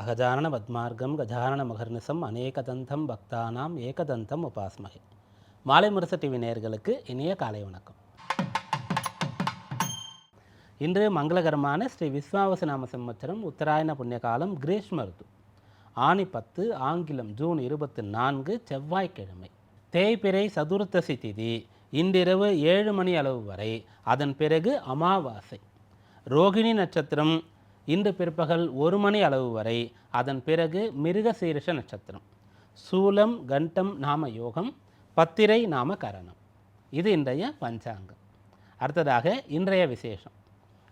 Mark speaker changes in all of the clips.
Speaker 1: அகஜானன பத்மார்க்கம் கஜானன மகர்நிசம் அநேகதந்தம் பக்தானாம் ஏகதந்தம் உபாஸ்மகை. மாலை முரச டிவி நேயர்களுக்கு இனிய காலை வணக்கம். இன்று மங்களகரமான ஸ்ரீ விஸ்வாவச நாம சம்மச்சரம் உத்தராயண புண்ணியகாலம் கிரீஷ்ம ருத்து ஆனி பத்து ஆங்கிலம் ஜூன் இருபத்தி நான்கு செவ்வாய்க்கிழமை. தேய்பிறை சதுர்த்தசி திதி இன்றிரவு ஏழு மணி அளவு வரை அதன் பிறகு அமாவாசை. ரோகிணி நட்சத்திரம் இன்று பிற்பகல் ஒரு மணி அளவு வரை அதன் பிறகு மிருகசீரிஷ நட்சத்திரம். சூலம் கண்டம் நாம யோகம் பத்திரை நாம கரணம். இது இன்றைய பஞ்சாங்கம். அடுத்ததாக இன்றைய விசேஷம்.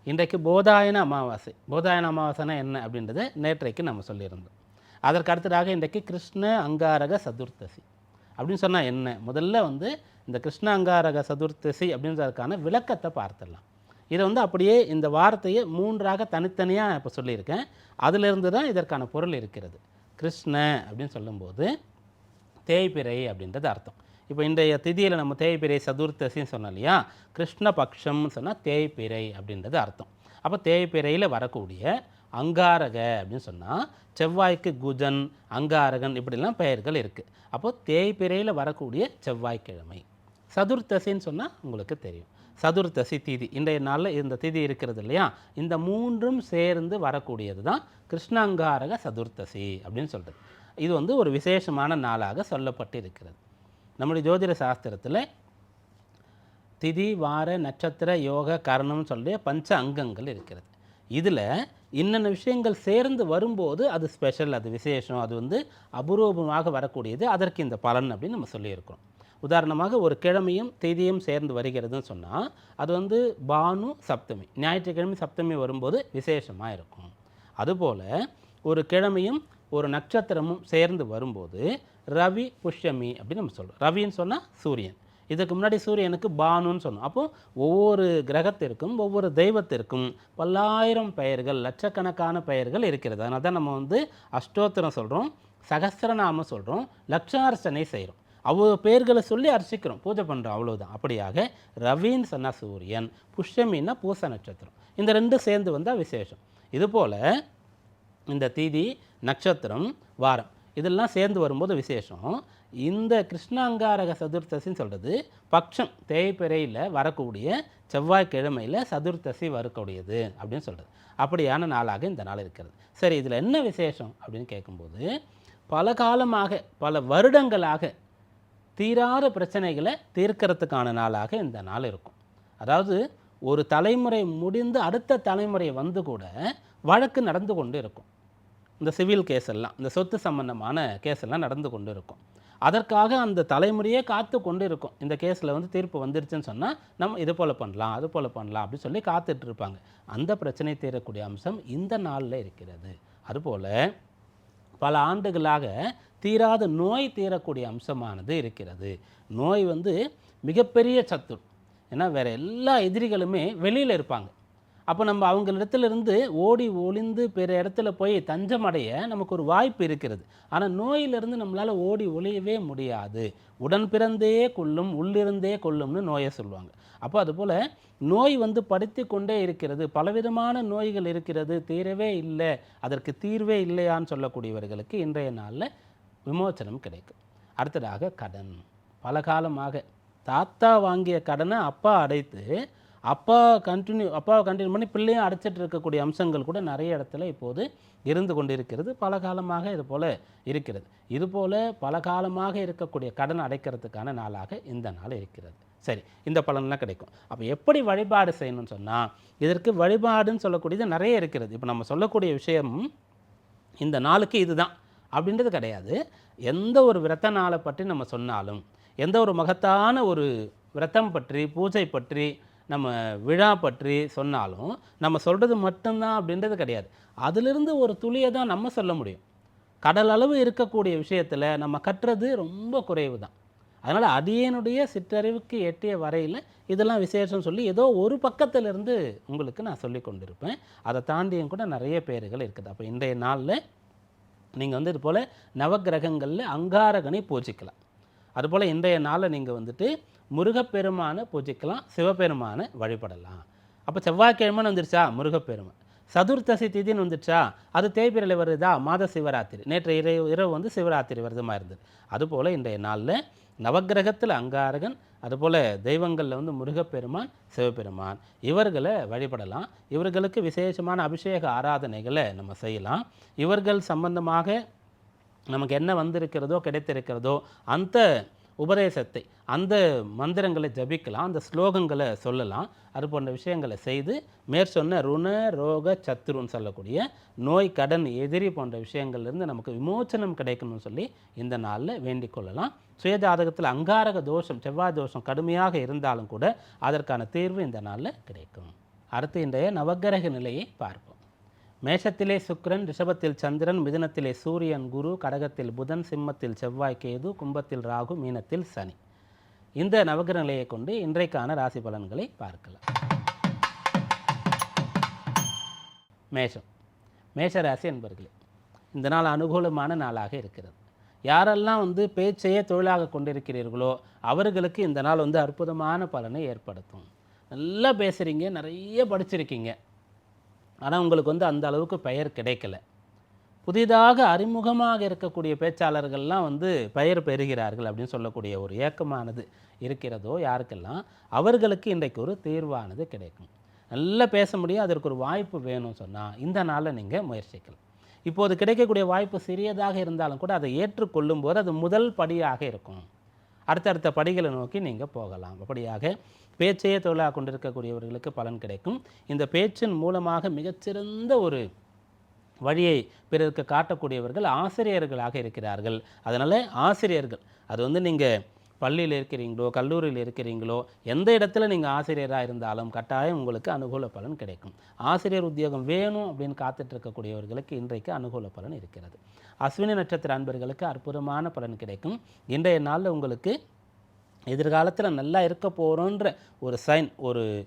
Speaker 1: இன்றைக்கு போதாயன அமாவாசை. போதாயன அமாவாசைனா என்ன அப்படின்றது நேற்றைக்கு நம்ம சொல்லியிருந்தோம். அதற்கு அடுத்ததாக இன்றைக்கு கிருஷ்ண அங்காரக சதுர்த்தசி. அப்படின்னு சொன்னால் என்ன? முதல்ல வந்து இந்த கிருஷ்ண அங்காரக சதுர்த்தசி அப்படின்றதுக்கான விளக்கத்தை பார்த்துடலாம். இதை வந்து அப்படியே இந்த வார்த்தையை மூன்றாக தனித்தனியாக இப்போ சொல்லியிருக்கேன். அதிலிருந்து தான் இதற்கான பொருள் இருக்கிறது. கிருஷ்ண அப்படின்னு சொல்லும்போது தேய்பிறை அப்படின்றது அர்த்தம். இப்போ இன்றைய திதியில் நம்ம தேய்பிறை சதுர்த்தசின்னு சொன்னோம் இல்லையா? கிருஷ்ணபக்ஷம்னு சொன்னால் தேய்பிறை அப்படின்றது அர்த்தம். அப்போ தேய்பிறையில் வரக்கூடிய அங்காரக அப்படின்னு சொன்னால் செவ்வாய்க்கு குஜன் அங்காரகன் இப்படிலாம் பெயர்கள் இருக்குது அப்போது தேய்பிறையில் வரக்கூடிய செவ்வாய்க்கிழமை. சதுர்த்தசின்னு சொன்னால் உங்களுக்கு தெரியும். சதுர்த்தசி திதி இன்றைய நாளில் இந்த திதி இருக்கிறது இல்லையா? இந்த மூன்றும் சேர்ந்து வரக்கூடியது தான் கிருஷ்ணாங்காரக சதுர்த்தசி அப்படின்னு சொல்கிறது இது வந்து ஒரு விசேஷமான நாளாக சொல்லப்பட்டு இருக்கிறது நம்முடைய ஜோதிட சாஸ்திரத்தில் திதி வார நட்சத்திர யோக கரணம்னு சொல்லி பஞ்ச அங்கங்கள் இருக்கிறது. இதில் இன்னென்ன விஷயங்கள் சேர்ந்து வரும்போது அது ஸ்பெஷல் அது விசேஷம் அது வந்து அபூர்வமாக வரக்கூடியது. அதற்கு இந்த பலன் அப்படின்னு நம்ம சொல்லியிருக்கிறோம். உதாரணமாக ஒரு கிழமையும் தேதியும் சேர்ந்து வருகிறதுன்னு சொன்னால் அது வந்து பானு சப்தமி. ஞாயிற்றுக்கிழமை சப்தமி வரும்போது விசேஷமாக இருக்கும். அதுபோல் ஒரு கிழமையும் ஒரு நட்சத்திரமும் சேர்ந்து வரும்போது ரவி புஷ்யமி அப்படின்னு நம்ம சொல்கிறோம் ரவின்னு சொன்னால் சூரியன். இதுக்கு முன்னாடி சூரியனுக்கு பானுன்னு சொன்னோம். அப்போது ஒவ்வொரு கிரகத்திற்கும் ஒவ்வொரு தெய்வத்திற்கும் பல்லாயிரம் பெயர்கள் லட்சக்கணக்கான பெயர்கள் இருக்கிறது. அதனால் தான் நம்ம வந்து அஷ்டோத்திரம் சொல்கிறோம் சகசிரநாமம் சொல்கிறோம் லட்சார்ச்சனை செய்கிறோம் அவ்வளோ பெயர்களை சொல்லி அர்ச்சிக்கிறோம். பூஜை பண்ணுறோம் அவ்வளோதான் அப்படியாக ரவின்னு சொன்னால் சூரியன் புஷ்யமின்னா பூச நட்சத்திரம். இந்த ரெண்டும் சேர்ந்து வந்தால் விசேஷம். இதுபோல் இந்த தீதி நட்சத்திரம் வாரம் இதெல்லாம் சேர்ந்து வரும்போது விசேஷம். இந்த கிருஷ்ணாங்காரக சதுர்த்தசின்னு சொல்கிறது பக்ஷம் தேய்பிறையில் வரக்கூடிய செவ்வாய்க்கிழமையில் சதுர்த்தசி வரக்கூடியது அப்படின்னு சொல்கிறது அப்படியான நாளாக இந்த நாள் இருக்கிறது. சரி இதில் என்ன விசேஷம் அப்படின்னு கேட்கும்போது பல காலமாக பல வருடங்களாக தீராத பிரச்சனைகளை தீர்க்கறதுக்கான நாளாக இந்த நாள் இருக்கும். அதாவது ஒரு தலைமுறை முடிந்து அடுத்த தலைமுறை வந்து கூட வழக்கு நடந்து கொண்டு இருக்கும். இந்த சிவில் கேஸ் எல்லாம் இந்த சொத்து சம்பந்தமான கேஸ் எல்லாம் நடந்து கொண்டு இருக்கும். அதற்காக அந்த தலைமுறையே காத்து கொண்டு இருக்கும். இந்த கேஸில் வந்து தீர்ப்பு வந்துருச்சுன்னு சொன்னால் நம்ம இது போல் பண்ணலாம் அது போல் பண்ணலாம் அப்படின்னு சொல்லி காத்துட்டு இருப்பாங்க. அந்த பிரச்சனை தீரக்கூடிய அம்சம் இந்த நாளில் இருக்கிறது. அதுபோல் பல ஆண்டுகளாக தீராத நோய் தீரக்கூடிய அம்சமானது இருக்கிறது. நோய் வந்து மிகப்பெரிய சத்து. ஏன்னா வேறு எல்லா எதிரிகளுமே வெளியில் இருப்பாங்க. அப்போ நம்ம அவங்களிடத்துலேருந்து ஓடி ஒளிந்து பிற இடத்துல போய் தஞ்சம் அடைய நமக்கு ஒரு வாய்ப்பு இருக்கிறது. ஆனால் நோயிலிருந்து நம்மளால் ஓடி ஒளியவே முடியாது. உடன் பிறந்தே கொள்ளும் உள்ளிருந்தே கொள்ளும்னு நோயை சொல்லுவாங்க. அப்போ அதுபோல் நோய் வந்து படுத்தி கொண்டே இருக்கிறது. பலவிதமான நோய்கள் இருக்கிறது. தீரவே இல்லை. அதற்கு தீர்வே இல்லையான்னு சொல்லக்கூடியவர்களுக்கு இன்றைய நாளில் விமோச்சனம் கிடைக்கும். அடுத்ததாக கடன். பல காலமாக தாத்தா வாங்கிய கடனை அப்பா அடைத்து அப்பா கண்டினியூ அப்பாவை கண்டினியூ பண்ணி பிள்ளையும் அடைச்சிட்டு இருக்கக்கூடிய அம்சங்கள் கூட நிறைய இடத்துல இப்போது இருந்து கொண்டு இருக்கிறது பல காலமாக இது போல் இருக்கிறது. இது போல் பல காலமாக இருக்கக்கூடிய கடன் அடைக்கிறதுக்கான நாளாக இந்த நாள் இருக்கிறது. சரி இந்த பலன்லாம் கிடைக்கும். அப்போ எப்படி வழிபாடு செய்யணும்னு சொன்னால் இதற்கு வழிபாடுன்னு சொல்லக்கூடியது நிறைய இருக்கிறது. இப்போ நம்ம சொல்லக்கூடிய விஷயம் இந்த நாளுக்கு இதுதான். அப்படின்றது கிடையாது. எந்த ஒரு விரத நாளை பற்றி நம்ம சொன்னாலும் எந்த ஒரு மகத்தான ஒரு விரதம் பற்றி பூஜை பற்றி நம்ம விழா பற்றி சொன்னாலும் நம்ம சொல்கிறது மட்டும்தான் அப்படின்றது கிடையாது. அதிலிருந்து ஒரு துளியை தான் நம்ம சொல்ல முடியும். கடல் அளவு இருக்கக்கூடிய விஷயத்தில் நம்ம கட்டுறது ரொம்ப குறைவு தான். அதனால் அடியனுடைய சிற்றறிவுக்கு எட்டிய வரையில் இதெல்லாம் விசேஷம் சொல்லி ஏதோ ஒரு பக்கத்திலிருந்து உங்களுக்கு நான் சொல்லி கொண்டிருப்பேன். அதை தாண்டியும் கூட நிறைய பேர்கள் இருக்குது. அப்போ இன்றைய நாளில் நீங்கள் வந்து இது போல் நவக்கிரகங்களில் அங்காரகனை பூஜிக்கலாம். அதுபோல் இன்றைய நாளில் நீங்கள் வந்துட்டு முருகப்பெருமானை பூஜிக்கலாம் சிவபெருமானை வழிபடலாம். அப்போ செவ்வாய்க்கிழமைன்னு வந்துருச்சா? முருகப்பெருமான் சதுர்த்தசி திதின்னு வந்துச்சா அது தேய்பிரில் வருதா? மாத சிவராத்திரி. நேற்று இரவு இரவு வந்து சிவராத்திரி விரதமாக இருந்தது. அதுபோல் இன்றைய நாளில் நவக்கிரகத்தில் அங்காரகன் அதுபோல் தெய்வங்களில் வந்து முருகப்பெருமான் சிவபெருமான். இவர்களை வழிபடலாம். இவர்களுக்கு விசேஷமான அபிஷேக ஆராதனைகளை நம்ம செய்யலாம். இவர்கள் சம்பந்தமாக நமக்கு என்ன வந்திருக்கிறதோ கிடைத்திருக்கிறதோ அந்த உபதேசத்தை அந்த மந்திரங்களை ஜபிக்கலாம் அந்த ஸ்லோகங்களை சொல்லலாம். அது போன்ற விஷயங்களை செய்து மேற்சொன்ன ருண ரோக சத்துருன்னு சொல்லக்கூடிய நோய் கடன் எதிரி போன்ற விஷயங்கள்லேருந்து நமக்கு விமோச்சனம் கிடைக்கணும்னு சொல்லி இந்த நாளில் வேண்டிக் கொள்ளலாம். சுயஜாதகத்தில் அங்காரக தோஷம் செவ்வாய் தோஷம் கடுமையாக இருந்தாலும் கூட அதற்கான தீர்வு இந்த நாளில் கிடைக்கும். அடுத்து இன்றைய நவக்கிரக நிலையை பார்ப்போம். மேஷத்திலே சுக்கிரன் ரிஷபத்தில் சந்திரன் மிதுனத்திலே சூரியன் குரு கடகத்தில் புதன் சிம்மத்தில் செவ்வாய் கேது கும்பத்தில் ராகு மீனத்தில் சனி. இந்த நவகிரக நிலையை கொண்டு இன்றைக்கான ராசி பலன்களை பார்க்கலாம். மேஷம். மேஷ ராசி என்பர்களே இந்த நாள் அனுகூலமான நாளாக இருக்கிறது. யாரெல்லாம் வந்து பேச்சையே தொழிலாக கொண்டிருக்கிறீர்களோ அவர்களுக்கு இந்த நாள் வந்து அற்புதமான பலனை ஏற்படுத்தும். நல்லா பேசுகிறீங்க நிறைய படிச்சிருக்கீங்க. ஆனால் உங்களுக்கு வந்து அந்த அளவுக்கு பெயர் கிடைக்கல. புதிதாக அறிமுகமாக இருக்கக்கூடிய பேச்சாளர்கள்லாம் வந்து பெயர் பெறுகிறார்கள் அப்படின்னு சொல்லக்கூடிய ஒரு ஏக்கமானது இருக்கிறதோ யாருக்கெல்லாம் அவர்களுக்கு இன்றைக்கு ஒரு தீர்வானது கிடைக்கும். நல்லா பேச முடியும் அதற்கு ஒரு வாய்ப்பு வேணும் சொன்னால் இந்த நாளில் நீங்கள் முயற்சிக்கலாம். இப்போது கிடைக்கக்கூடிய வாய்ப்பு சிறியதாக இருந்தாலும் கூட அதை ஏற்றுக்கொள்ளும் போது அது முதல் படியாக இருக்கும். அடுத்தடுத்த படிகளை நோக்கி நீங்கள் போகலாம். அப்படியாக பேச்சையே தொழிலாக கொண்டிருக்கக்கூடியவர்களுக்கு பலன் கிடைக்கும். இந்த பேச்சின் மூலமாக மிகச்சிறந்த ஒரு வழியை பிறருக்கு காட்டக்கூடியவர்கள் ஆசிரியர்களாக இருக்கிறார்கள். அதனால் ஆசிரியர்கள் அது வந்து நீங்கள் பள்ளியில் இருக்கிறீங்களோ கல்லூரியில் இருக்கிறீங்களோ எந்த இடத்துல நீங்கள் ஆசிரியராக இருந்தாலும் கட்டாயம் உங்களுக்கு அனுகூல பலன் கிடைக்கும். ஆசிரியர் உத்தியோகம் வேணும் அப்படின்னு காத்துட்டு இருக்கக்கூடியவர்களுக்கு இன்றைக்கு அனுகூல பலன் இருக்கிறது. அஸ்வினி நட்சத்திர அன்பர்களுக்கு அற்புதமான பலன் கிடைக்கும். இன்றைய நாளில் உங்களுக்கு எதிர்காலத்தில் நல்லா இருக்க போகிறோன்ற ஒரு சைன் ஒரு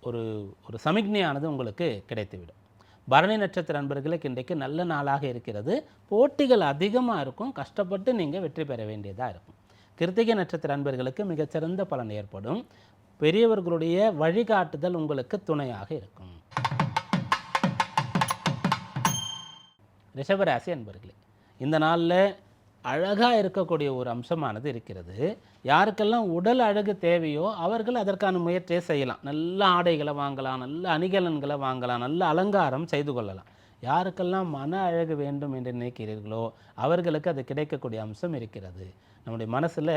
Speaker 1: ஒரு ஒரு சமிக்ஞையானது உங்களுக்கு கிடைத்துவிடும். பரணி நட்சத்திர அன்பர்களுக்கு இன்றைக்கு நல்ல நாளாக இருக்கிறது. போட்டிகள் அதிகமாக இருக்கும். கஷ்டப்பட்டு நீங்கள் வெற்றி பெற வேண்டியதாக இருக்கும். கிருத்திகை நட்சத்திர அன்பர்களுக்கு மிகச்சிறந்த பலன் ஏற்படும். பெரியவர்களுடைய வழிகாட்டுதல் உங்களுக்கு துணையாக இருக்கும். ரிஷபராசி அன்பர்களே இந்த நாளில் அழகாக இருக்கக்கூடிய ஒரு அம்சமானது இருக்கிறது. யாருக்கெல்லாம் உடல் அழகு தேவையோ அவர்கள் அதற்கான முயற்சியை செய்யலாம். நல்ல ஆடைகளை வாங்கலாம் நல்ல அணிகலன்களை வாங்கலாம் நல்ல அலங்காரம் செய்து கொள்ளலாம். யாருக்கெல்லாம் மன அழகு வேண்டும் என்று நினைக்கிறீர்களோ அவர்களுக்கு அது கிடைக்கக்கூடிய அம்சம் இருக்கிறது. நம்முடைய மனசில்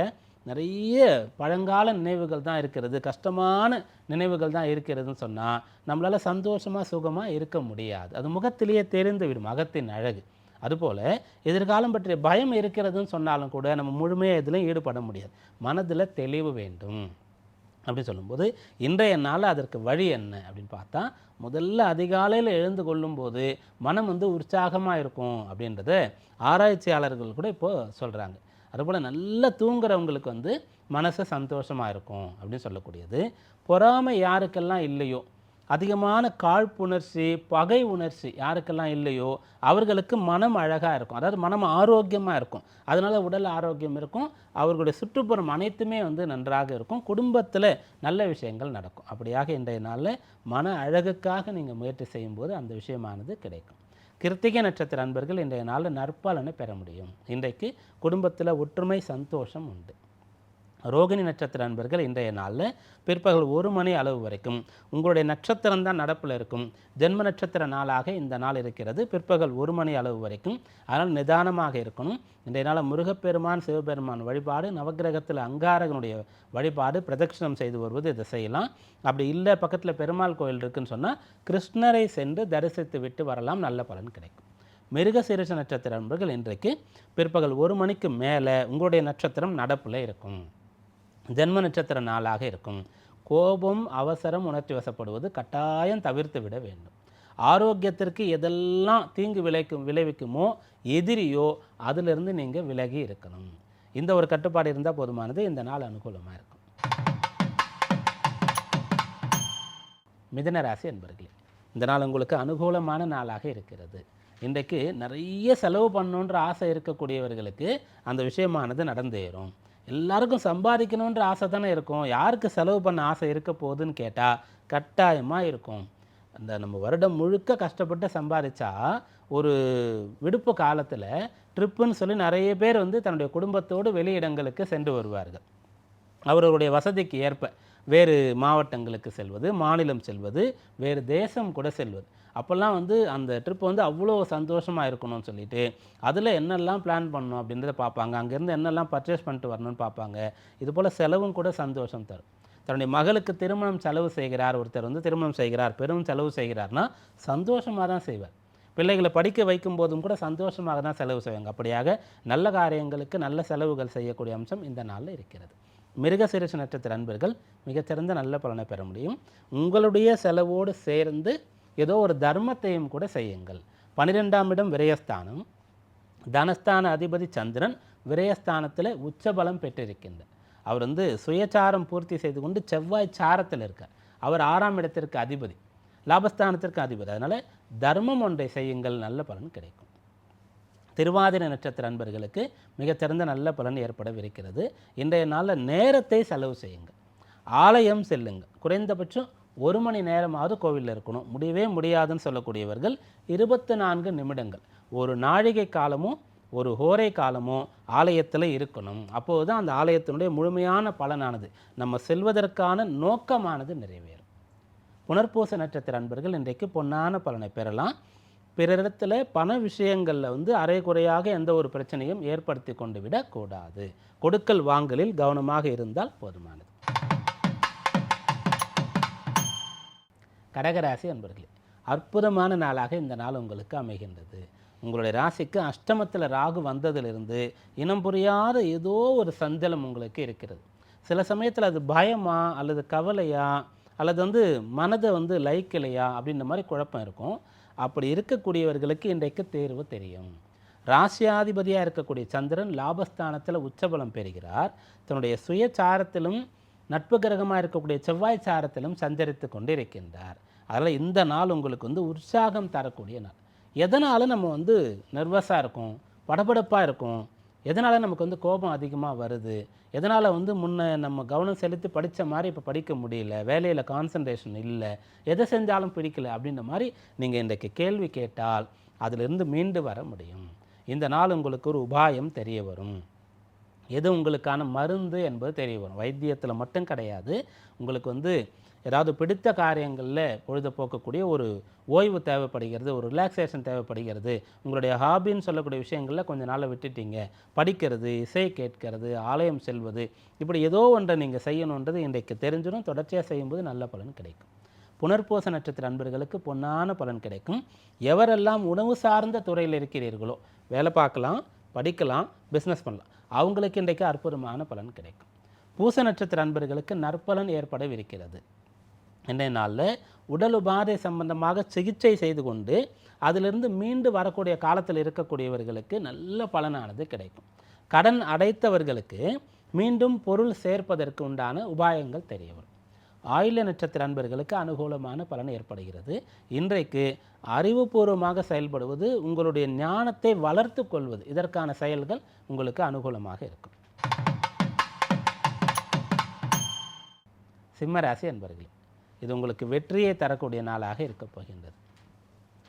Speaker 1: நிறைய பழங்கால நினைவுகள் தான் இருக்கிறது. கஷ்டமான நினைவுகள் தான் இருக்கிறதுன்னு சொன்னால் நம்மளால் சந்தோஷமாக சுகமாக இருக்க முடியாது. அது முகத்திலேயே தெரிந்து விடும் அகத்தின் அழகு. அதுபோல் எதிர்காலம் பற்றிய பயம் இருக்கிறதுன்னு சொன்னாலும் கூட நம்ம முழுமையாக இதில் ஈடுபட முடியாது. மனதில் தெளிவு வேண்டும். அப்படின்னு சொல்லும்போது இன்றைய நாள் அதற்கு வழி என்ன? அப்படின்னு பார்த்தா முதல்ல அதிகாலையில் எழுந்து கொள்ளும்போது மனம் வந்து உற்சாகமாக இருக்கும் அப்படின்றத ஆராய்ச்சியாளர்கள் கூட இப்போது சொல்கிறாங்க அதுபோல் நல்லா தூங்குறவங்களுக்கு வந்து மனசு சந்தோஷமாக இருக்கும் அப்படின்னு சொல்லக்கூடியது. பொறாமை யாருக்கெல்லாம் இல்லையோ அதிகமான காழ்ப்புணர்ச்சி பகை உணர்ச்சி யாருக்கெல்லாம் இல்லையோ அவர்களுக்கு மனம் அழகாக இருக்கும். அதாவது மனம் ஆரோக்கியமாக இருக்கும். அதனால் உடல் ஆரோக்கியம் இருக்கும். அவர்களுடைய சுற்றுப்புறம் அனைத்துமே வந்து நன்றாக இருக்கும். குடும்பத்தில் நல்ல விஷயங்கள் நடக்கும். அப்படியாக இன்றைய நாளில் மன அழகுக்காக நீங்கள் முயற்சி செய்யும்போது அந்த விஷயமானது கிடைக்கும். கிருத்திகை நட்சத்திர அன்பர்கள் இன்றைய நாளில் நற்பலனை பெற முடியும். இன்றைக்கு குடும்பத்தில் ஒற்றுமை சந்தோஷம் உண்டு. ரோகிணி நட்சத்திர அன்பர்கள் இன்றைய நாளில் பிற்பகல் ஒரு மணி அளவு வரைக்கும் உங்களுடைய நட்சத்திரம் தான் நடப்பில் இருக்கும். ஜென்ம நட்சத்திர நாளாக இந்த நாள் இருக்கிறது. பிற்பகல் ஒரு மணி அளவு வரைக்கும் அதனால் நிதானமாக இருக்கணும். இன்றைய நாள் முருகப்பெருமான் சிவபெருமான் வழிபாடு நவக்கிரகத்தில் அங்காரகனுடைய வழிபாடு பிரதட்சிணம் செய்து வருவது இதை செய்யலாம். அப்படி இல்லை பக்கத்தில் பெருமாள் கோயில் இருக்குன்னு சொன்னால் கிருஷ்ணரை சென்று தரிசித்து விட்டு வரலாம். நல்ல பலன் கிடைக்கும். மிருகசீரச நட்சத்திர அன்பர்கள் இன்றைக்கு பிற்பகல் ஒரு மணிக்கு மேலே உங்களுடைய நட்சத்திரம் நடப்பில் இருக்கும். ஜென்ம நட்சத்திர நாளாக இருக்கும். கோபம் அவசரம் உணர்ச்சி வசப்படுவது கட்டாயம் தவிர்த்து விட வேண்டும். ஆரோக்கியத்திற்கு எதெல்லாம் தீங்கு விளைக்கும் விளைவிக்குமோ எதிரியோ அதிலிருந்து நீங்கள் விலகி இருக்கணும். இந்த ஒரு கட்டுப்பாடு இருந்தால் போதுமானது. இந்த நாள் அனுகூலமாக இருக்கும். மிதனராசி என்பர்களே இந்த நாள் உங்களுக்கு அனுகூலமான நாளாக இருக்கிறது. இன்றைக்கு நிறைய செலவு பண்ணணுன்ற ஆசை இருக்கக்கூடியவர்களுக்கு அந்த விஷயமானது நடந்தேறும். எல்லாருக்கும் சம்பாதிக்கணுன்ற ஆசை தானே இருக்கும். யாருக்கு செலவு பண்ண ஆசை இருக்க போகுதுன்னு கேட்டால் கட்டாயமாக இருக்கும். அந்த நம்ம வருடம் முழுக்க கஷ்டப்பட்டு சம்பாதிச்சா ஒரு விடுப்பு காலத்தில் ட்ரிப்புன்னு சொல்லி நிறைய பேர் வந்து தன்னுடைய குடும்பத்தோடு வெளியிடங்களுக்கு சென்று வருவார்கள். அவர்களுடைய வசதிக்கு ஏற்ப வேறு மாவட்டங்களுக்கு செல்வது மாநிலம் செல்வது வேறு தேசம் கூட செல்வது. அப்போல்லாம் வந்து அந்த ட்ரிப் வந்து அவ்வளோ சந்தோஷமாக இருக்கணும்னு சொல்லிட்டு அதில் என்னெல்லாம் பிளான் பண்ணணும் அப்படின்றத பார்ப்பாங்க. அங்கேருந்து என்னெல்லாம் பர்ச்சேஸ் பண்ணிட்டு வரணும்னு பார்ப்பாங்க. இது போல் செலவும் கூட சந்தோஷம் தரும். தன்னுடைய மகளுக்கு திருமணம் செலவு செய்கிறார் ஒருத்தர் வந்து திருமணம் செய்கிறார் பெரும் செலவு செய்கிறார்னா சந்தோஷமாக தான் செய்வார். பிள்ளைகளை படிக்க வைக்கும் போதும் கூட சந்தோஷமாக தான் செலவு செய்வாங்க. அப்படியாக நல்ல காரியங்களுக்கு நல்ல செலவுகள் செய்யக்கூடிய அம்சம் இந்த நாளில் இருக்கிறது. மிருகசிரிசு நட்சத்திர அன்பர்கள் மிகச்சிறந்த நல்ல பலனை பெற முடியும். உங்களுடைய செலவோடு சேர்ந்து ஏதோ ஒரு தர்மத்தையும் கூட செய்யுங்கள். பன்னிரெண்டாம் இடம் விரயஸ்தானம். தனஸ்தான அதிபதி சந்திரன் விரயஸ்தானத்தில் உச்சபலம் பெற்றிருக்கின்றார். அவர் வந்து சுயச்சாரம் பூர்த்தி செய்து கொண்டு செவ்வாய் சாரத்தில் இருக்கார். அவர் ஆறாம் இடத்திற்கு அதிபதி லாபஸ்தானத்திற்கு அதிபதி. அதனால் தர்மம் ஒன்றை செய்யுங்கள் நல்ல பலன் கிடைக்கும். திருவாதிரை நட்சத்திர அன்பர்களுக்கு மிகச்சிறந்த நல்ல பலன் ஏற்படவிருக்கிறது. இன்றைய நாளில் நேரத்தை செலவு செய்யுங்கள். ஆலயம் செல்லுங்கள். குறைந்தபட்சம் ஒரு மணி நேரமாவது கோவிலில் இருக்கணும். முடியவே முடியாதுன்னு சொல்லக்கூடியவர்கள் இருபத்தி நான்கு நிமிடங்கள். ஒரு நாழிகை காலமும் ஒரு ஹோரை காலமும் ஆலயத்தில் இருக்கணும். அப்போது தான் அந்த ஆலயத்தினுடைய முழுமையான பலனானது. நம்ம செல்வதற்கான நோக்கமானது நிறைவேறும். புனர்பூச நட்சத்திர அன்பர்கள் இன்றைக்கு பொன்னான பலனை பெறலாம். பிறரிடத்தில் பண விஷயங்களில் வந்து அரைகுறையாக எந்த ஒரு பிரச்சனையும் ஏற்படுத்தி கொண்டு விடக்கூடாது. கொடுக்கல் வாங்கலில் கவனமாக இருந்தால் போதுமானது. கடகராசி அன்பர்களே அற்புதமான நாளாக இந்த நாள் உங்களுக்கு அமைகின்றது. உங்களுடைய ராசிக்கு அஷ்டமத்தில் ராகு வந்ததிலிருந்து இனம் புரியாத ஏதோ ஒரு சஞ்சலம் உங்களுக்கு இருக்கிறது. சில சமயத்தில் அது பயமா அல்லது கவலையா அல்லது வந்து மனதை வந்து லைக்கலையா அப்படின்ற மாதிரி குழப்பம் இருக்கும். அப்படி இருக்கக்கூடியவர்களுக்கு இன்றைக்கு தேர்வு தெரியும். ராசியாதிபதியாக இருக்கக்கூடிய சந்திரன் லாபஸ்தானத்தில் உச்சபலம் பெறுகிறார். தன்னுடைய சுயச்சாரத்திலும் நட்பு கிரகமாக இருக்கக்கூடிய செவ்வாய் சாரத்திலும் சஞ்சரித்து கொண்டு இருக்கின்றார் அதனால் இந்த நாள் உங்களுக்கு வந்து உற்சாகம் தரக்கூடிய நாள். எதனால் நம்ம வந்து நர்வஸாக இருக்கும்? படபடப்பாக இருக்கும்? எதனால் நமக்கு வந்து கோபம் அதிகமாக வருது? எதனால் வந்து முன்னே நம்ம கவனம் செலுத்தி படித்த மாதிரி இப்போ படிக்க முடியல? வேலையில் கான்சன்ட்ரேஷன் இல்லை. எதை செஞ்சாலும் பிடிக்கல அப்படின்ற மாதிரி நீங்கள் இன்றைக்கு கேள்வி கேட்டால் அதிலிருந்து மீண்டு வர முடியும். இந்த நாள் உங்களுக்கு ஒரு உபாயம் தெரிய வரும். எது உங்களுக்கான மருந்து என்பது தெரிய வரும். வைத்தியத்தில் மட்டும் கிடையாது. உங்களுக்கு வந்து ஏதாவது பிடித்த காரியங்களில் பொழுது போக்கக்கூடிய ஒரு ஓய்வு தேவைப்படுகிறது ஒரு ரிலாக்ஸேஷன் தேவைப்படுகிறது. உங்களுடைய ஹாபின்னு சொல்லக்கூடிய விஷயங்களில் கொஞ்சம் நாளை விட்டுட்டீங்க. படிக்கிறது இசை கேட்கிறது ஆலயம் செல்வது இப்படி ஏதோ ஒன்றை நீங்கள் செய்யணுன்றது இன்றைக்கு தெரிஞ்சிடும். தொடர்ச்சியாக செய்யும்போது நல்ல பலன் கிடைக்கும். புனர்பூச நட்சத்திர அன்பர்களுக்கு பொன்னான பலன் கிடைக்கும். எவரெல்லாம் உணவு சார்ந்த துறையில் இருக்கிறீர்களோ வேலை பார்க்கலாம் படிக்கலாம் பிஸ்னஸ் பண்ணலாம் அவங்களுக்கு இன்றைக்கு அற்புதமான பலன் கிடைக்கும். பூச நட்சத்திர அன்பர்களுக்கு நற்பலன் ஏற்படவிருக்கிறது. இன்றைய நாளில் உடல் உபாதை சம்பந்தமாக சிகிச்சை செய்து கொண்டு அதிலிருந்து மீண்டு வரக்கூடிய காலத்தில் இருக்கக்கூடியவர்களுக்கு நல்ல பலனானது கிடைக்கும். கடன் அடைத்தவர்களுக்கு மீண்டும் பொருள் சேர்ப்பதற்கு உண்டான உபாயங்கள் தெரிய வரும். ஆயுள நட்சத்திர அன்பர்களுக்கு அனுகூலமான பலன் ஏற்படுகிறது. இன்றைக்கு அறிவுபூர்வமாக செயல்படுவது உங்களுடைய ஞானத்தை வளர்த்து கொள்வது இதற்கான செயல்கள் உங்களுக்கு அனுகூலமாக இருக்கும். சிம்மராசி அன்பர்களே இது உங்களுக்கு வெற்றியை தரக்கூடிய நாளாக இருக்கப் போகின்றது.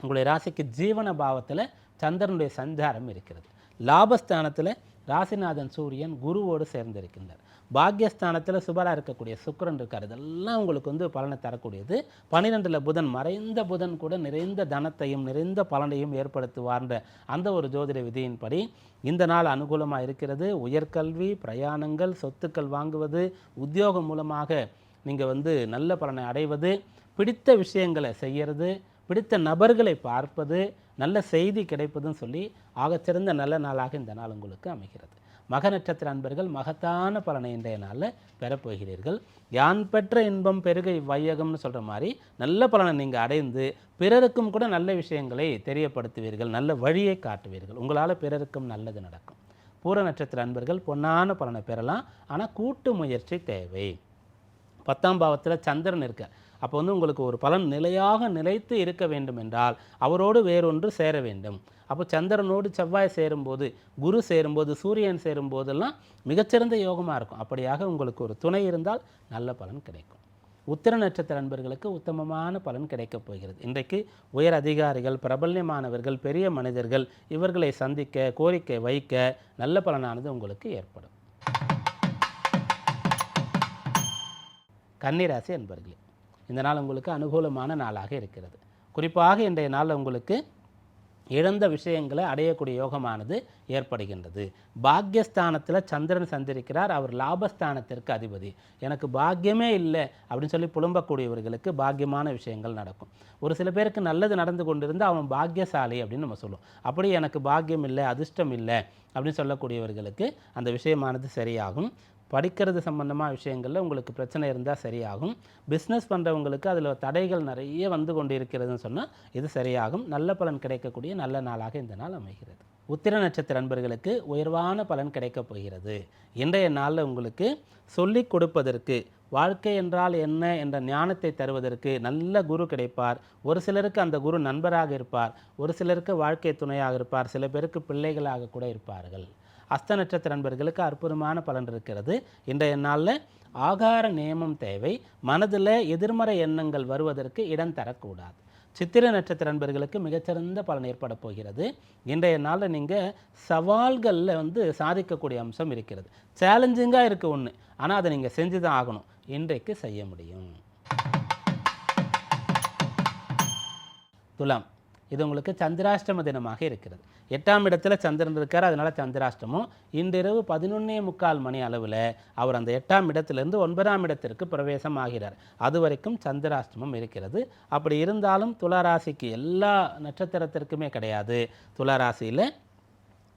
Speaker 1: உங்களுடைய ராசிக்கு ஜீவன பாவத்தில் சந்திரனுடைய சஞ்சாரம் இருக்கிறது. லாபஸ்தானத்தில் ராசிநாதன் சூரியன் குருவோடு சேர்ந்திருக்கின்றார். பாக்யஸ்தானத்தில் சுபராக இருக்கக்கூடிய சுக்கரன் இருக்கார். இதெல்லாம் உங்களுக்கு வந்து பலனை தரக்கூடியது. பன்னிரெண்டில் புதன் மறைந்த புதன் கூட நிறைந்த தனத்தையும் நிறைந்த பலனையும் ஏற்படுத்துவார்ன்ற அந்த ஒரு ஜோதிட விதியின்படி இந்த நாள் அனுகூலமாக இருக்கிறது. உயர்கல்வி பிரயாணங்கள் சொத்துக்கள் வாங்குவது உத்தியோகம் மூலமாக நீங்கள் வந்து நல்ல பலனை அடைவது பிடித்த விஷயங்களை செய்கிறது பிடித்த நபர்களை பார்ப்பது நல்ல செய்தி கிடைப்பதுன்னு சொல்லி ஆகச்சிறந்த நல்ல நாளாக இந்த நாள் உங்களுக்கு அமைகிறது. மக நட்சத்திர அன்பர்கள் மகத்தான பலனை இன்றைய நாளில் பெறப்போகிறீர்கள். யான் பெற்ற இன்பம் பெருகை வையகம்னு சொல்கிற மாதிரி நல்ல பலனை நீங்கள் அடைந்து பிறருக்கும் கூட நல்ல விஷயங்களை தெரியப்படுத்துவீர்கள் நல்ல வழியை காட்டுவீர்கள். உங்களால் பிறருக்கும் நல்லது நடக்கும். பூர நட்சத்திர அன்பர்கள் பொன்னான பலனை பெறலாம். ஆனால் கூட்டு முயற்சி தேவை. பத்தாம் பாவத்தில் சந்திரன் இருக்க அப்போ வந்து உங்களுக்கு ஒரு பலன் நிலையாக நிலைத்து இருக்க வேண்டும் என்றால் அவரோடு வேறொன்று சேர வேண்டும். அப்போ சந்திரனோடு செவ்வாய் சேரும்போது குரு சேரும்போது சூரியன் சேரும்போதெல்லாம் மிகச்சிறந்த யோகமாக இருக்கும். அப்படியாக உங்களுக்கு ஒரு துணை இருந்தால் நல்ல பலன் கிடைக்கும். உத்திர நட்சத்திர நண்பர்களுக்கு உத்தமமான பலன் கிடைக்கப் போகிறது. இன்றைக்கு உயர் அதிகாரிகள் பிரபல்யமானவர்கள் பெரிய மனிதர்கள் இவர்களை சந்திக்க கோரிக்கை வைக்க நல்ல பலனானது உங்களுக்கு ஏற்படும். கன்னிராசி அன்பர்களே இந்த நாள் உங்களுக்கு அனுகூலமான நாளாக இருக்கிறது. குறிப்பாக இன்றைய நாள் உங்களுக்கு இழந்த விஷயங்களை அடையக்கூடிய யோகமானது ஏற்படுகின்றது. பாக்யஸ்தானத்தில் சந்திரன் சந்திருக்கிறார் அவர் லாபஸ்தானத்திற்கு அதிபதி. எனக்கு பாக்கியமே இல்லை அப்படின்னு சொல்லி புலம்பக்கூடியவர்களுக்கு பாக்கியமான விஷயங்கள் நடக்கும். ஒரு சில பேருக்கு நல்லது நடந்து கொண்டிருந்து அவன் பாக்கியசாலி அப்படின்னு நம்ம சொல்லுவோம். அப்படி எனக்கு பாக்கியம் இல்லை அதிர்ஷ்டம் இல்லை அப்படின்னு சொல்லக்கூடியவர்களுக்கு அந்த விஷயமானது சரியாகும். படிக்கிறது சம்பந்தமாக விஷயங்களில் உங்களுக்கு பிரச்சனை இருந்தால் சரியாகும். பிஸ்னஸ் பண்ணுறவங்களுக்கு அதில் தடைகள் நிறைய வந்து கொண்டு இருக்கிறதுன்னு சொன்னால் இது சரியாகும். நல்ல பலன் கிடைக்கக்கூடிய நல்ல நாளாக இந்த நாள் அமைகிறது. உத்திர நட்சத்திர நண்பர்களுக்கு உயர்வான பலன் கிடைக்கப் போகிறது. இன்றைய நாளில் உங்களுக்கு சொல்லிக் கொடுப்பதற்கு வாழ்க்கை என்றால் என்ன என்ற ஞானத்தை தருவதற்கு நல்ல குரு கிடைப்பார். ஒரு சிலருக்கு அந்த குரு நண்பராக இருப்பார். ஒரு சிலருக்கு வாழ்க்கை துணையாக இருப்பார். சில பேருக்கு பிள்ளைகளாக கூட இருப்பார்கள். அஸ்த நட்சத்திர நண்பர்களுக்கு அற்புதமான பலன் இருக்கிறது. இன்றைய நாளில் ஆகார நியமம் தேவை. மனதில் எதிர்மறை எண்ணங்கள் வருவதற்கு இடம் தரக்கூடாது. சித்திர நட்சத்திர நண்பர்களுக்கு மிகச்சிறந்த பலன் ஏற்பட போகிறது. இன்றைய நாளில் நீங்கள் சவால்களில் வந்து சாதிக்கக்கூடிய அம்சம் இருக்கிறது. சேலஞ்சிங்காக இருக்குது ஒன்று ஆனால் அதை நீங்கள் செஞ்சு தான் ஆகணும். இன்றைக்கு செய்ய முடியும். துலாம். இது உங்களுக்கு சந்திராஷ்டம தினமாக இருக்கிறது. எட்டாம் இடத்துல சந்திரன் இருக்கார் அதனால சந்திராஷ்டமம். இன்றிரவு பதினொன்னே முக்கால் மணி அளவில் அவர் அந்த எட்டாம் இடத்திலிருந்து ஒன்பதாம் இடத்திற்கு பிரவேசம் ஆகிறார். அது வரைக்கும் சந்திராஷ்டமம் இருக்கிறது. அப்படி இருந்தாலும் துளாராசிக்கு எல்லா நட்சத்திரத்திற்குமே கிடையாது. துளாராசியில்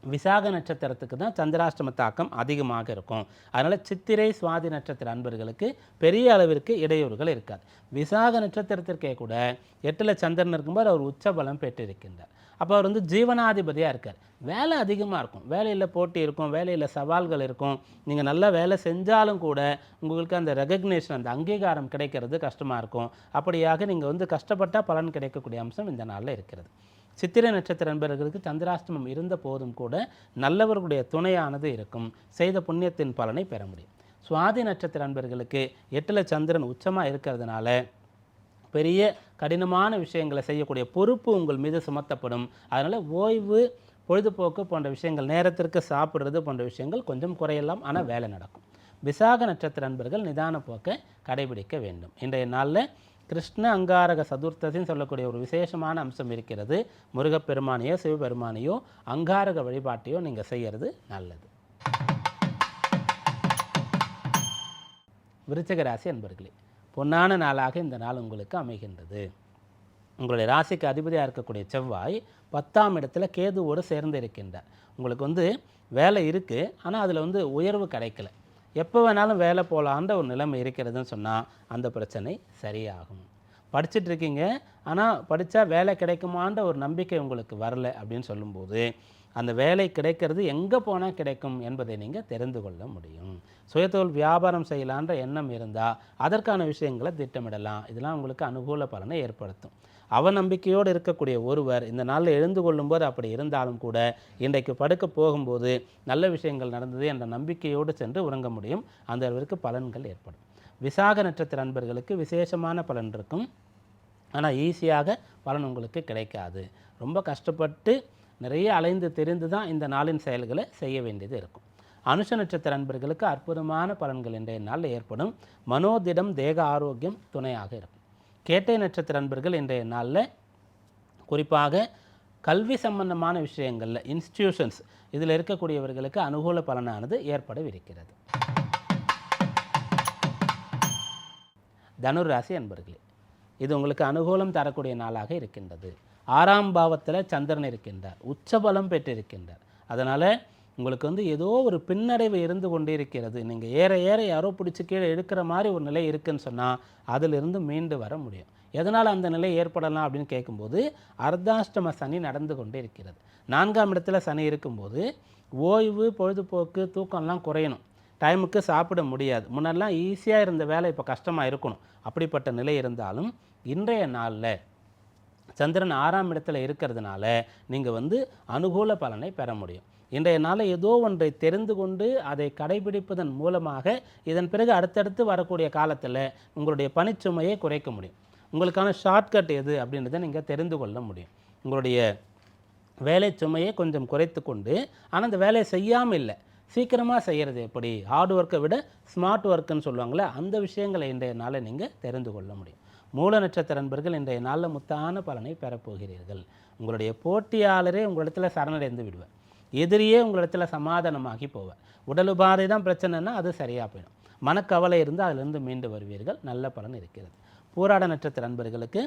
Speaker 1: விசாக நட்சத்திரத்துக்கு தான் சந்திராஷ்டம தாக்கம் அதிகமாக இருக்கும். அதனால் சித்திரை சுவாதி நட்சத்திர அன்பர்களுக்கு பெரிய அளவிற்கு இடையூறுகள் இருக்காது. விசாக நட்சத்திரத்திற்கே கூட எட்டில் சந்திரன் இருக்கும்போது அவர் உச்சபலம் பெற்றிருக்கின்றார். அப்போ அவர் வந்து ஜீவனாதிபதியாக இருக்கார். வேலை அதிகமாக இருக்கும். வேலையில் போட்டி இருக்கும். வேலையில் சவால்கள் இருக்கும். நீங்கள் நல்லா வேலை செஞ்சாலும் கூட உங்களுக்கு அந்த ரெகக்னேஷன் அந்த அங்கீகாரம் கிடைக்கிறது கஷ்டமாக இருக்கும். அப்படியாக நீங்கள் வந்து கஷ்டப்பட்டால் பலன் கிடைக்கக்கூடிய அம்சம் இந்த நாளில் இருக்கிறது. சித்திரை நட்சத்திர நண்பர்களுக்கு சந்திராஷ்டமம் இருந்த போதும் கூட நல்லவர்களுடைய துணையானது இருக்கும். செய்த புண்ணியத்தின் பலனை பெற முடியும். சுவாதி நட்சத்திர நண்பர்களுக்கு எட்டில் சந்திரன் உச்சமாக இருக்கிறதுனால பெரிய கடினமான விஷயங்களை செய்யக்கூடிய பொறுப்பு உங்கள் மீது சுமத்தப்படும். அதனால் ஓய்வு பொழுதுபோக்கு போன்ற விஷயங்கள் நேரத்திற்கு சாப்பிட்றது போன்ற விஷயங்கள் கொஞ்சம் குறையலாம். ஆனால் வேலை நடக்கும். விசாக நட்சத்திர நண்பர்கள் நிதான போக்கை கடைபிடிக்க வேண்டும். இன்றைய நாளில் கிருஷ்ண அங்காரக சதுர்த்தசின்னு சொல்லக்கூடிய ஒரு விசேஷமான அம்சம் இருக்கிறது. முருகப்பெருமானையோ சிவபெருமானையோ அங்காரக வழிபாட்டையோ நீங்கள் செய்கிறது நல்லது. விருச்சிகராசி அன்பர்களே பொன்னான நாளாக இந்த நாள் உங்களுக்கு அமைகின்றது. உங்களுடைய ராசிக்கு அதிபதியாக இருக்கக்கூடிய செவ்வாய் பத்தாம் இடத்துல கேதுவோடு சேர்ந்து இருக்கின்றார். உங்களுக்கு வந்து வேலை இருக்குது ஆனால் அதில் வந்து உயர்வு கிடைக்கல. எப்போ வேணாலும் வேலை போகலான்ற ஒரு நிலைமை இருக்கிறதுன்னு சொன்னால் அந்த பிரச்சனை சரியாகும். படிச்சுட்ருக்கீங்க ஆனால் படித்தா வேலை கிடைக்குமான்ற ஒரு நம்பிக்கை உங்களுக்கு வரல அப்படின்னு சொல்லும்போது அந்த வேலை கிடைக்கிறது எங்கே போனால் கிடைக்கும் என்பதை நீங்கள் தெரிந்து கொள்ள முடியும். சுயதொழில் வியாபாரம் செய்யலான்ற எண்ணம் இருந்தால் அதற்கான விஷயங்களை திட்டமிடலாம். இதெல்லாம் உங்களுக்கு அனுகூல பலனை ஏற்படுத்தும். அவநம்பிக்கையோடு இருக்கக்கூடிய ஒருவர் இந்த நாளில் எழுந்து கொள்ளும்போது அப்படி இருந்தாலும் கூட இன்றைக்கு படுக்க போகும்போது நல்ல விஷயங்கள் நடந்தது என்ற நம்பிக்கையோடு சென்று உறங்க முடியும். அந்த அளவிற்கு பலன்கள் ஏற்படும். விசாக நட்சத்திர நண்பர்களுக்கு விசேஷமான பலன் இருக்கும். ஆனால் ஈஸியாக பலன் உங்களுக்கு கிடைக்காது. ரொம்ப கஷ்டப்பட்டு நிறைய அலைந்து தெரிந்து தான் இந்த நாளின் செயல்களை செய்ய வேண்டியது இருக்கும். அனுஷ நட்சத்திர அன்பர்களுக்கு அற்புதமான பலன்கள் இன்றைய நாளில் ஏற்படும். மனோதிடம் தேக ஆரோக்கியம் துணையாக இருக்கும். கேட்டை நட்சத்திர அன்பர்கள் இன்றைய நாளில் குறிப்பாக கல்வி சம்பந்தமான விஷயங்களில் இன்ஸ்டிடியூஷன்ஸ் இதில் இருக்கக்கூடியவர்களுக்கு அனுகூல பலனானது ஏற்படவிருக்கிறது. தனுராசி அன்பர்களே இது உங்களுக்கு அனுகூலம் தரக்கூடிய நாளாக இருக்கின்றது. ஆறாம் பாவத்தில் சந்திரன் இருக்கின்றார். உச்சபலம் பெற்றிருக்கின்றார். அதனால் உங்களுக்கு வந்து ஏதோ ஒரு பின்னடைவு இருந்து கொண்டே இருக்கிறது. நீங்கள் ஏற ஏற யாரோ பிடிச்சி கீழே எடுக்கிற மாதிரி ஒரு நிலை இருக்குன்னு சொன்னால் அதிலிருந்து மீண்டு வர முடியும். எதனால் அந்த நிலை ஏற்படலாம் அப்படின்னு கேட்கும்போது அர்த்தாஷ்டம சனி நடந்து கொண்டே இருக்கிறது. நான்காம் இடத்துல சனி இருக்கும்போது ஓய்வு பொழுதுபோக்கு தூக்கம்லாம் குறையணும். டைமுக்கு சாப்பிட முடியாது. முன்னெல்லாம் ஈஸியாக இருந்த வேலை இப்போ கஷ்டமாக இருக்கணும். அப்படிப்பட்ட நிலை இருந்தாலும் இன்றைய நாளில் சந்திரன் ஆறாம் இடத்துல இருக்கிறதுனால நீங்கள் வந்து அனுகூல பலனை பெற முடியும். இன்றைய நாளில் ஏதோ ஒன்றை தெரிந்து கொண்டு அதை கடைபிடிப்பதன் மூலமாக இதன் பிறகு அடுத்தடுத்து வரக்கூடிய காலத்தில் உங்களுடைய பணிச்சுமையை குறைக்க முடியும். உங்களுக்கான ஷார்ட்கட் எது அப்படின்றத நீங்கள் தெரிந்து கொள்ள முடியும். உங்களுடைய வேலை சுமையை கொஞ்சம் குறைத்து கொண்டு ஆனால் அந்த வேலையை செய்யாமல் இல்லை. சீக்கிரமாக செய்கிறது எப்படி? ஹார்ட் ஒர்க்கை விட ஸ்மார்ட் ஒர்க்குன்னு சொல்லுவாங்களே அந்த விஷயங்களை இன்றைய நாளில் நீங்கள் தெரிந்து கொள்ள முடியும். மூல நட்சத்திர நண்பர்கள் இன்றைய நாளில் முத்தான பலனை பெறப்போகிறீர்கள். உங்களுடைய போட்டியாளரே உங்களிடத்தில் சரணடைந்து விடுவார். எதிரியே உங்களிடத்தில் சமாதானமாகி போவார். உடல் உபாதை தான் பிரச்சனைனா அது சரியாக போயிடும். மனக்கவலை இருந்து அதிலிருந்து மீண்டு வருவீர்கள். நல்ல பலன் இருக்கிறது. போராட நட்சத்திர நண்பர்களுக்கு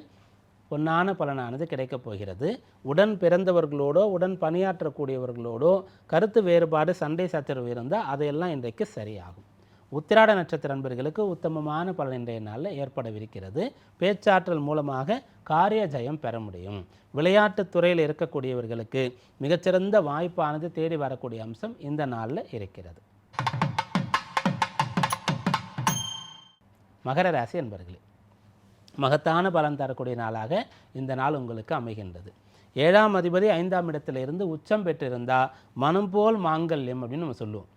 Speaker 1: பொன்னான பலனானது கிடைக்கப் போகிறது. உடன் பிறந்தவர்களோடோ உடன் பணியாற்றக்கூடியவர்களோடோ கருத்து வேறுபாடு சண்டை சச்சரவு இருந்தால் அதையெல்லாம் இன்றைக்கு சரியாகும். உத்திராட நட்சத்திர நண்பர்களுக்கு உத்தமமான பலன் இன்றைய நாளில் ஏற்படவிருக்கிறது. பேச்சாற்றல் மூலமாக காரிய ஜெயம் பெற முடியும். விளையாட்டுத் துறையில் இருக்கக்கூடியவர்களுக்கு மிகச்சிறந்த வாய்ப்பானது தேடி வரக்கூடிய அம்சம் இந்த நாளில் இருக்கிறது. மகர ராசி என்பர்களே மகத்தான பலன் தரக்கூடிய நாளாக இந்த நாள் உங்களுக்கு அமைகின்றது. ஏழாம் அதிபதி ஐந்தாம் இடத்திலிருந்து உச்சம் பெற்றிருந்தால் மனம் போல் மாங்கல்யம் அப்படின்னு நம்ம சொல்லுவோம்.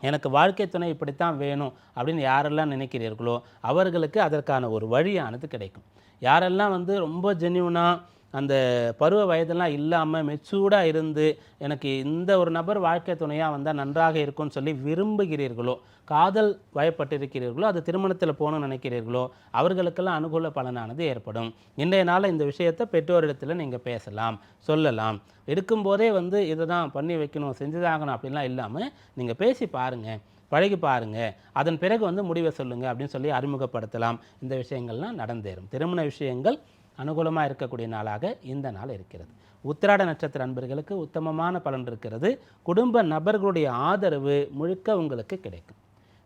Speaker 1: எனக்கு வாழ்க்கை துணை இப்படித்தான் வேணும் அப்படின்னு யாரெல்லாம் நினைக்கிறீர்களோ அவர்களுக்கு அதற்கான ஒரு வழியானது கிடைக்கும். யாரெல்லாம் வந்து ரொம்ப ஜென்யூனாக அந்த பருவ வயதெல்லாம் இல்லாமல் மெச்சூர்டாக இருந்து எனக்கு இந்த ஒரு நபர் வாழ்க்கை துணையாக வந்தால் நன்றாக இருக்கும்னு சொல்லி விரும்புகிறீர்களோ காதல் வயப்பட்டிருக்கிறீர்களோ அது திருமணத்தில் போகணும்னு நினைக்கிறீர்களோ அவர்களுக்கெல்லாம் அனுகூல பலனானது ஏற்படும். இன்றைய நாள் இந்த விஷயத்தை பெற்றோரிடத்தில் நீங்கள் பேசலாம் சொல்லலாம். எடுக்கும்போதே வந்து இதை தான் பண்ணி வைக்கணும் செஞ்சுதாகணும் அப்படின்லாம் இல்லாமல் நீங்கள் பேசி பாருங்கள் பழகி பாருங்கள் அதன் பிறகு வந்து முடிவை சொல்லுங்கள் அப்படின்னு சொல்லி அறிமுகப்படுத்தலாம். இந்த விஷயங்கள்லாம் நடந்தேறும். திருமண விஷயங்கள் அனுகூலமாக இருக்கக்கூடிய நாளாக இந்த நாள் இருக்கிறது. உத்திராட நட்சத்திர அன்பர்களுக்கு உத்தமமான பலன் இருக்கிறது. குடும்ப நபர்களுடைய ஆதரவு முழுக்க உங்களுக்கு கிடைக்கும்.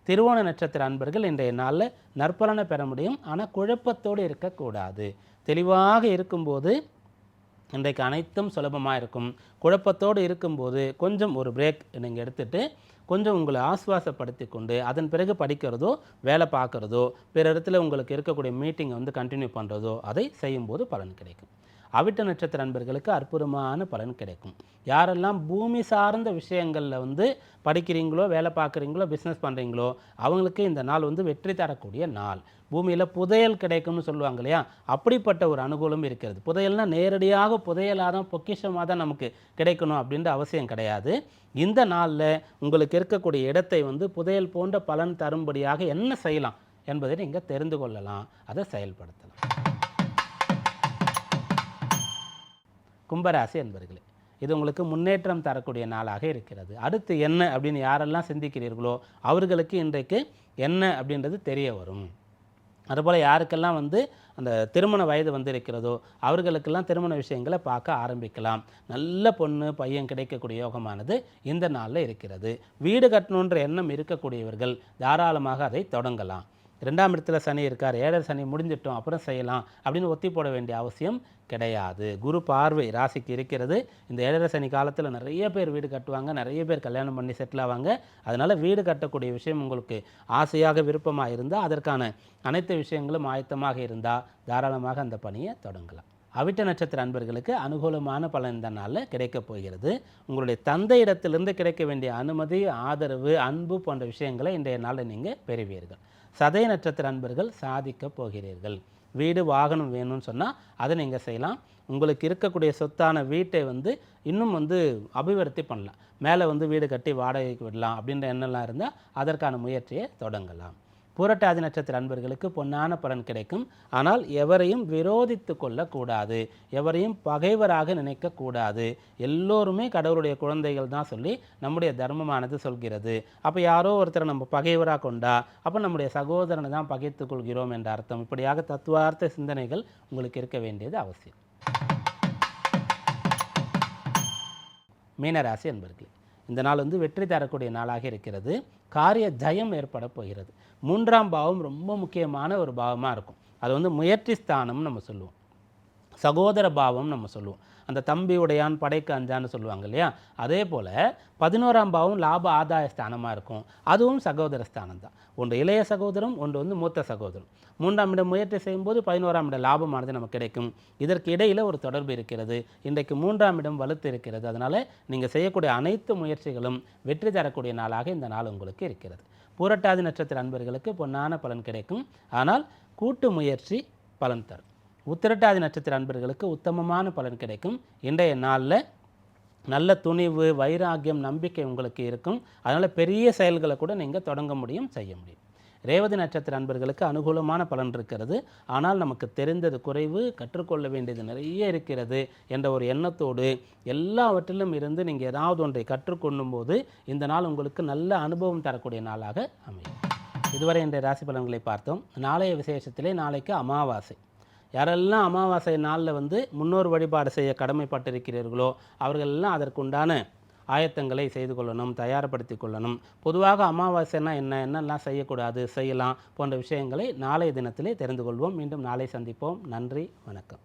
Speaker 1: திருவோண நட்சத்திர அன்பர்கள் இன்றைய நாளில் நற்பலனை பெற முடியும். ஆனால் குழப்பத்தோடு இருக்கக்கூடாது. தெளிவாக இருக்கும்போது இன்றைக்கு அனைத்தும் சுலபமாக இருக்கும். குழப்பத்தோடு இருக்கும்போது கொஞ்சம் ஒரு பிரேக் நீங்கள் எடுத்துகிட்டு கொஞ்சம் உங்களை ஆசுவாசப்படுத்தி கொண்டு அதன் பிறகு படிக்கிறதோ வேலை பார்க்குறதோ பிற இடத்துல உங்களுக்கு இருக்கக்கூடிய மீட்டிங்கை வந்து கண்டினியூ பண்ணுறதோ அதை செய்யும்போது பலன் கிடைக்கும். அவிட்ட நட்சத்திர நண்பர்களுக்கு அற்புதமான பலன் கிடைக்கும். யாரெல்லாம் பூமி சார்ந்த விஷயங்களில் வந்து படிக்கிறீங்களோ வேலை பார்க்குறீங்களோ பிஸ்னஸ் பண்ணுறீங்களோ அவங்களுக்கு இந்த நாள் வந்து வெற்றி தரக்கூடிய நாள். பூமியில் புதையல் கிடைக்கும்னு சொல்லுவாங்க இல்லையா? அப்படிப்பட்ட ஒரு அனுகூலம் இருக்கிறது. புதையல்னால் நேரடியாக புதையலாக தான் பொக்கிஷமாக தான் நமக்கு கிடைக்கணும் அப்படின்ற அவசியம் கிடையாது. இந்த நாளில் உங்களுக்கு இருக்கக்கூடிய இடத்தை வந்து புதையல் போன்ற பலன் தரும்படியாக என்ன செய்யலாம் என்பதை நீங்கள் தெரிந்து கொள்ளலாம். அதை செயல்படுத்தலாம். கும்பராசி என்பர்களே இது உங்களுக்கு முன்னேற்றம் தரக்கூடிய நாளாக இருக்கிறது. அடுத்து என்ன அப்படின்னு யாரெல்லாம் சிந்திக்கிறீர்களோ அவர்களுக்கு இன்றைக்கு என்ன அப்படின்றது தெரிய வரும். அதுபோல் யாருக்கெல்லாம் வந்து அந்த திருமண வயது வந்து இருக்கிறதோ அவர்களுக்கெல்லாம் திருமண விஷயங்களை பார்க்க ஆரம்பிக்கலாம். நல்ல பொண்ணு பையன் கிடைக்கக்கூடிய யோகமானது இந்த நாளில் இருக்கிறது. வீடு கட்டணுன்ற எண்ணம் இருக்கக்கூடியவர்கள் தாராளமாக அதை தொடங்கலாம். ரெண்டாம் இடத்துல சனி இருக்கார் ஏழரை சனி முடிஞ்சிட்டோம் அப்புறம் செய்யலாம் அப்படின்னு ஒத்தி போட வேண்டிய அவசியம் கிடையாது. குரு பார்வை ராசிக்கு இருக்கிறது. இந்த ஏழரை சனி காலத்தில் நிறைய பேர் வீடு கட்டுவாங்க நிறைய பேர் கல்யாணம் பண்ணி செட்டில் ஆவாங்க. அதனால் வீடு கட்டக்கூடிய விஷயம் உங்களுக்கு ஆசையாக விருப்பமாக இருந்தால் அதற்கான அனைத்து விஷயங்களும் ஆயத்தமாக இருந்தால் தாராளமாக அந்த பணியை தொடங்கலாம். அவிட்ட நட்சத்திர அன்பர்களுக்கு அனுகூலமான பலன் இந்த நாளில் கிடைக்கப் போகிறது. உங்களுடைய தந்தை இடத்திலிருந்து கிடைக்க வேண்டிய அனுமதி ஆதரவு அன்பு போன்ற விஷயங்களை இன்றைய நாளில் நீங்கள் பெறுவீர்கள். சதய நட்சத்திர அன்பர்கள் சாதிக்க போகிறீர்கள். வீடு வாகனம் வேணும்னு சொன்னால் அதை நீங்கள் செய்யலாம். உங்களுக்கு இருக்கக்கூடிய சொத்தான வீட்டை வந்து இன்னும் வந்து அபிவிருத்தி பண்ணலாம். மேலே வந்து வீடு கட்டி வாடகைக்கு விடலாம் அப்படின்ற எண்ணம்லாம் இருந்தால் அதற்கான முயற்சியை தொடங்கலாம். புரட்டாதி நட்சத்திர அன்பர்களுக்கு பொன்னான பலன் கிடைக்கும். ஆனால் எவரையும் விரோதித்து கொள்ளக்கூடாது. எவரையும் பகைவராக நினைக்கக்கூடாது. எல்லோருமே கடவுளுடைய குழந்தைகள் தான் சொல்லி நம்முடைய தர்மமானது சொல்கிறது. அப்போ யாரோ ஒருத்தரை நம்ம பகைவராக கொண்டா அப்போ நம்முடைய சகோதரனை தான் பகைத்து கொள்கிறோம் என்ற அர்த்தம். இப்படியாக தத்துவார்த்த சிந்தனைகள் உங்களுக்கு இருக்க வேண்டியது அவசியம். மீனராசி அன்பர்களே இந்த நாள் வந்து வெற்றி தரக்கூடிய நாளாக இருக்கிறது. காரிய ஜயம் ஏற்பட போகிறது. மூன்றாம் பாவம் ரொம்ப முக்கியமான ஒரு பாவமாக இருக்கும். அது வந்து முயற்சி ஸ்தானம்னு நம்ம சொல்லுவோம். சகோதர பாவம் நம்ம சொல்லுவோம். அந்த தம்பி உடையான் படைக்கு அஞ்சான்னு சொல்லுவாங்க இல்லையா? அதே போல் பதினோராம் பாவம் லாப ஆதாய ஸ்தானமாக இருக்கும். அதுவும் சகோதர ஸ்தானம் தான் ஒன்று இளைய சகோதரம் ஒன்று வந்து மூத்த சகோதரம். மூன்றாம் இடம் முயற்சி செய்யும்போது பதினோராம் இடம் லாபமானது நமக்கு கிடைக்கும். இதற்கு இடையில் ஒரு தொடர்பு இருக்கிறது. இன்றைக்கு மூன்றாம் இடம் வலுத்து இருக்கிறது. அதனால் நீங்கள் செய்யக்கூடிய அனைத்து முயற்சிகளும் வெற்றி தரக்கூடிய நாளாக இந்த நாள் உங்களுக்கு இருக்கிறது. பூரட்டாதி நட்சத்திர அன்பர்களுக்கு பொன்னான பலன் கிடைக்கும். ஆனால் கூட்டு முயற்சி பலன் தரும். உத்திரட்டாதி நட்சத்திர அன்பர்களுக்கு உத்தமமான பலன் கிடைக்கும். இன்றைய நாளில் நல்ல துணிவு வைராகியம் நம்பிக்கை உங்களுக்கு இருக்கும். அதனால் பெரிய செயல்களை கூட நீங்கள் தொடங்க முடியும் செய்ய முடியும். ரேவதி நட்சத்திர அன்பர்களுக்கு அனுகூலமான பலன் இருக்கிறது. ஆனால் நமக்கு தெரிந்தது குறைவு கற்றுக்கொள்ள வேண்டியது நிறைய இருக்கிறது என்ற ஒரு எண்ணத்தோடு எல்லாவற்றிலும் இருந்து நீங்கள் ஏதாவது ஒன்றை கற்றுக்கொள்ளும் போது இந்த நாள் உங்களுக்கு நல்ல அனுபவம் தரக்கூடிய நாளாக அமையும். இதுவரை இன்றைய ராசி பலன்களை பார்த்தோம். நாளைய விசேஷத்திலே நாளைக்கு அமாவாசை. யாரெல்லாம் அமாவாசை நாளில் வந்து முன்னோர் வழிபாடு செய்ய கடமைப்பட்டிருக்கிறீர்களோ அவர்கள் எல்லாம் அதற்குண்டான ஆயத்தங்களை செய்து கொள்ளணும் தயார்படுத்தி கொள்ளணும். பொதுவாக அமாவாசைனா என்ன? என்னெல்லாம் செய்யக்கூடாது? செய்யலாம் போன்ற விஷயங்களை நாளைய தினத்திலே தெரிந்து கொள்வோம். மீண்டும் நாளை சந்திப்போம். நன்றி வணக்கம்.